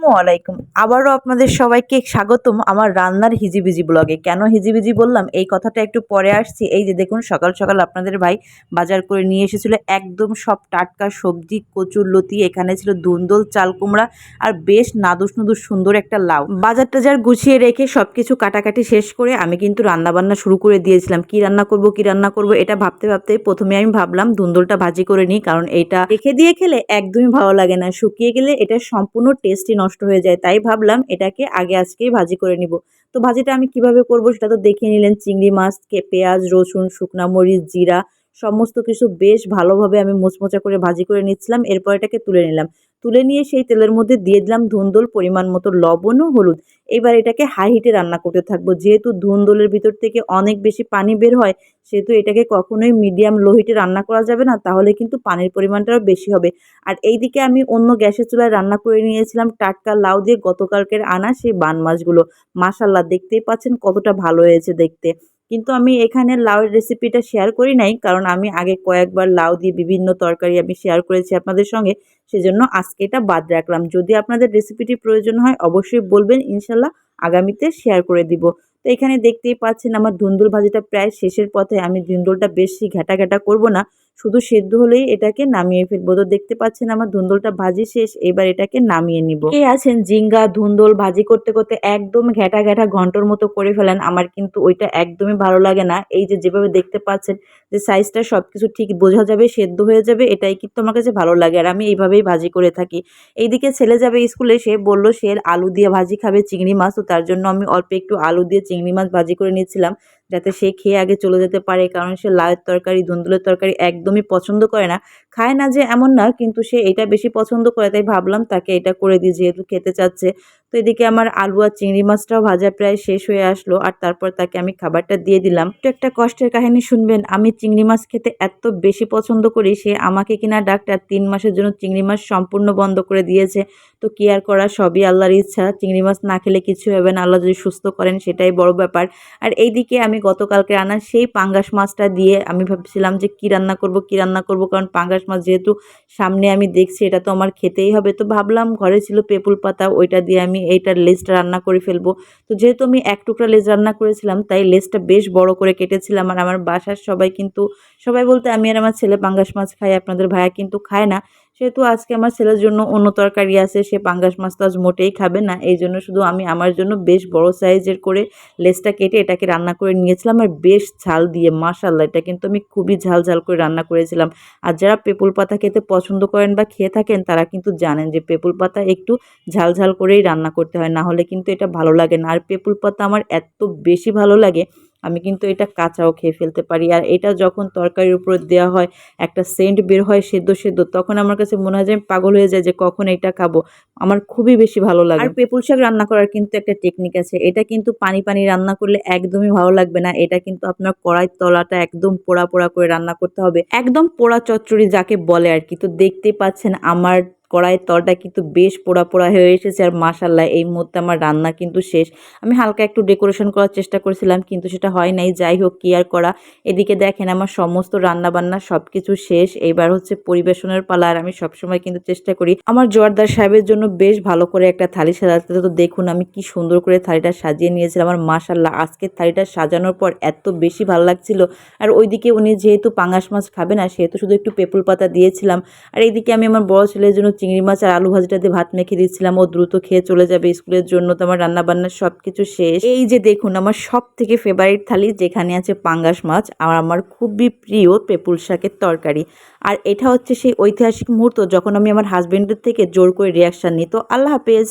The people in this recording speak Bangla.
আসসালামাইকুম আবারও আপনাদের সবাইকে স্বাগতম আমার রান্নার হিজিবিজি ব্লগে। কেন হিজিবিজি বললাম? এই কথাটা একটু পরে আসছি। এই যে দেখুন, সকাল সকাল আপনাদের ভাই বাজার করে নিয়ে এসেছিল একদম সব টাটকা সবজি, কচুর লতি, এখানে ছিল দুন্দল চাল কুমড়া আর বেশ নাদুস নুদুস সুন্দর একটা লাউ। বাজার টাজার গুছিয়ে রেখে সব কিছু কাটাকাটি শেষ করে আমি কিন্তু রান্না বান্না শুরু করে দিয়েছিলাম। কি রান্না করব, কি রান্না করব, এটা ভাবতে ভাবতে প্রথমে আমি ভাবলাম দুন্দলটা ভাজি করে নিই, কারণ এটা রেখে দিয়ে খেলে একদমই ভালো লাগে না। শুকিয়ে গেলে এটা সম্পূর্ণ টেস্টি নষ্ট হয়ে যায়, তাই ভাবলাম এটাকে আগে আজকেই ভাজি করে নিব। তো ভাজিটা আমি কীভাবে করব সেটা তো দেখিয়ে নিলেন, চিংড়ি মাছ, কে, পেঁয়াজ, রসুন, শুকনা মরিচ, জিরা, সমস্ত কিছু বেশ ভালোভাবে আমি মোচমোচা করে ভাজি করে নিচ্ছিলাম, এরপর এটাকে তুলে নিলাম। তুলে নিয়ে সেই তেলের মধ্যে দিয়ে দিলাম ধুন্দল, পরিমাণ মতো লবণ ও হলুদ। এবার এটাকে হাই হিটে রান্না করতে থাকব। যেহেতু ধুন্দলের ভিতর থেকে অনেক বেশি পানি বের হয়, সেহেতু এটাকে কখনোই মিডিয়াম লো হিটে রান্না করা যাবে না, তাহলে কিন্তু পানির পরিমাণটাও বেশি হবে। আর এই দিকে আমি অন্য গ্যাসের চুলায় রান্না করে নিয়েছিলাম টাটকা লাউ দিয়ে গতকালকের আনা সেই বান মাছগুলো। মাসাল্লাহ দেখতেই পাচ্ছেন কতটা ভালো হয়েছে দেখতে। কিন্তু আমি এখানে লাউ রেসিপিটা শেয়ার করি নাই, কারণ আমি আগে কয়েকবার লাউ দিয়ে বিভিন্ন তরকারি আমি শেয়ার করেছি আপনাদের সঙ্গে, সেজন্য আজকে এটা বাদ রাখলাম। যদি আপনাদের রেসিপিটি প্রয়োজন হয়, অবশ্যই বলবেন, ইনশাল্লাহ আগামীতে শেয়ার করে দিব। তো এখানে দেখতেই পাচ্ছেন, আমার ধুন্দুল ভাজিটা প্রায় শেষের পথে, আমি ধুন্দুলটা বেশি ঘাটা ঘাটা করব না। শুধু সেদ্ধ হলেই এটাকে নামিয়ে ফেলব। তো দেখতে পাচ্ছেন আমার ধুন্দলটা ভাজি শেষ, এবার এটাকে নামিয়ে নিব। কে আছেন? জিঙ্গা, ধুন্দল ভাজি করতে করতে একদম ঘেটা ঘেটা ঘন্টর মতো করে ফেলেন। আমার কিন্তু ওইটা একদমই ভালো লাগে না। এই যে যেভাবে দেখতে পাচ্ছেন যে সাইজটা সব কিছু ঠিক বোঝা যাবে, সেদ্ধ হয়ে যাবে, এটাই কিন্তু আমার কাছে ভালো লাগে আর আমি এইভাবেই ভাজি করে থাকি। এইদিকে ছেলে যাবে স্কুলে, সে বলল সে আলু দিয়ে ভাজি খাবে চিংড়ি মাছ, তো তার জন্য আমি অল্প একটু আলু দিয়ে চিংড়ি মাছ ভাজি করে নিচ্ছিলাম। যাতে সে খেয়ে আগে চলে যেতে পারে, কারণ সে লাউয়ের তরকারি, ধুন্দুলের তরকারি একদমই পছন্দ করে না। খায় না যে এমন না, কিন্তু সে এটা বেশি পছন্দ করে, তাই ভাবলাম তাকে এটা করে দিই, যেহেতু খেতে চাচ্ছে। তো এদিকে আমার আলু আর চিংড়ি মাছটাও ভাজা প্রায় শেষ হয়ে আসলো আর তারপর তাকে আমি খাবারটা দিয়ে দিলাম। তো একটা কষ্টের কাহিনী শুনবেন। আমি চিংড়ি মাছ খেতে এত বেশি পছন্দ করি, সে আমাকে কিনা ডাক্তার তিন মাসের জন্য চিংড়ি মাছ সম্পূর্ণ বন্ধ করে দিয়েছে। তো কি আর করা, সবই আল্লাহর ইচ্ছা। চিংড়ি মাছ না খেলে কিছু হবে না, আল্লাহ যদি সুস্থ করেন সেটাই বড় ব্যাপার। আর এইদিকে আমি গতকালকে আনা সেই পাঙ্গাস মাছটা দিয়ে আমি ভাবছিলাম যে কী রান্না করব, কী রান্না করব, কারণ পাঙ্গাস মাছ যেহেতু সামনে আমি দেখছি, এটা তো আমার খেতেই হবে। তো ভাবলাম ঘরে ছিল পেপুল পাতা, ওইটা দিয়ে আমি এইটার লেজটা রান্না করে ফেলব। তো যেহেতু আমি এক টুকরা লেজ রান্না করেছিলাম, তাই লেজটা বেশ বড় করে কেটেছিলাম। আর আমার বাসার সবাই কিন্তু, সবাই বলতে আমি আর আমার ছেলে পাঙ্গাস মাছ খাই, আপনাদের ভাইয়া কিন্তু খায় না। সেহেতু আজকে আমার ছেলের জন্য অন্য তরকারি আছে, সে পাঙ্গাস মাছ তো আজ মোটেই খাবে না। এই জন্য শুধু আমি আমার জন্য বেশ বড় সাইজের করে লেসটা কেটে এটাকে রান্না করে নিয়েছিলাম আর বেশ ঝাল দিয়ে মাশাল্লাহ এটা কিন্তু আমি খুবই ঝাল ঝাল করে রান্না করেছিলাম। আর যারা পেপুল পাতা খেতে পছন্দ করেন বা খেয়ে থাকেন, তারা কিন্তু জানেন যে পেপুল পাতা একটু ঝাল ঝাল করেই রান্না করতে হয়, না হলে কিন্তু এটা ভালো লাগে না। আর পেপুল পাতা আমার এত বেশি ভালো লাগে আমি কিন্তু এটা কাঁচাও খেয়ে ফেলতে পারি। আর এটা যখন তরকারির উপর দেওয়া হয়, একটা সেন্ট বের হয় সেদ্ধ সেদ্ধ, তখন আমার কাছে মনে হয় যে আমি পাগল হয়ে যায় যে কখন এটা খাব। আমার খুবই বেশি ভালো লাগে। আর পেপুল শাক রান্না করার কিন্তু একটা টেকনিক আছে। এটা কিন্তু পানি পানি রান্না করলে একদমই ভালো লাগবে না। এটা কিন্তু আপনার কড়াই তলাটা একদম পোড়া পোড়া করে রান্না করতে হবে। একদম পোড়া চচ্চড়ি যাকে বলে আর কি। তো দেখতেই পাচ্ছেন আমার কড়াইয়ের তলটা কিন্তু বেশ পোড়া পোড়া হয়ে এসেছে আর মাসাল্লাহ এই মুহূর্তে আমার রান্না কিন্তু শেষ। আমি হালকা একটু ডেকোরেশন করার চেষ্টা করেছিলাম কিন্তু সেটা হয় নাই। যাই হোক, কি আর করা? এদিকে দেখেন আমার সমস্ত রান্না বান্না সব কিছু শেষ। এইবার হচ্ছে পরিবেশনের পালা আর আমি সবসময় কিন্তু চেষ্টা করি। আমার জোয়ারদার সাহেবের জন্য বেশ ভালো করে একটা থালি সাজাতে। তো দেখুন আমি কি সুন্দর করে থালিটা সাজিয়ে নিয়েছিলাম। আমার মাসাল্লাহ আজকে থালিটা সাজানোর পর এত বেশি ভালো লাগছিল। আর ওইদিকে উনি যেহেতু পাঙাশ মাছ খাবে না, সেহেতু শুধু একটু পেপুল পাতা দিয়েছিলাম। আর এইদিকে আমি আমার বড় ছেলের জন্য চিংড়ি মাছ আর আলু ভাজিটা দিয়ে ভাত মেখে দিচ্ছিলাম ও দ্রুত খেয়ে চলে যাবে স্কুলের জন্য। তো আমার রান্নাবান্না সব কিছু শেষ। এই যে দেখুন, আমার সব থেকে ফেভারিট থালি যেখানে আছে পাঙ্গাস মাছ, আর আমার খুবই প্রিয় পেপুল শাকের তরকারি। আর এটা হচ্ছে সেই ঐতিহাসিক মুহূর্ত যখন আমি আমার হাজব্যান্ডের থেকে জোর করে রিয়াকশান নিই। তো আল্লাহ হাফেজ।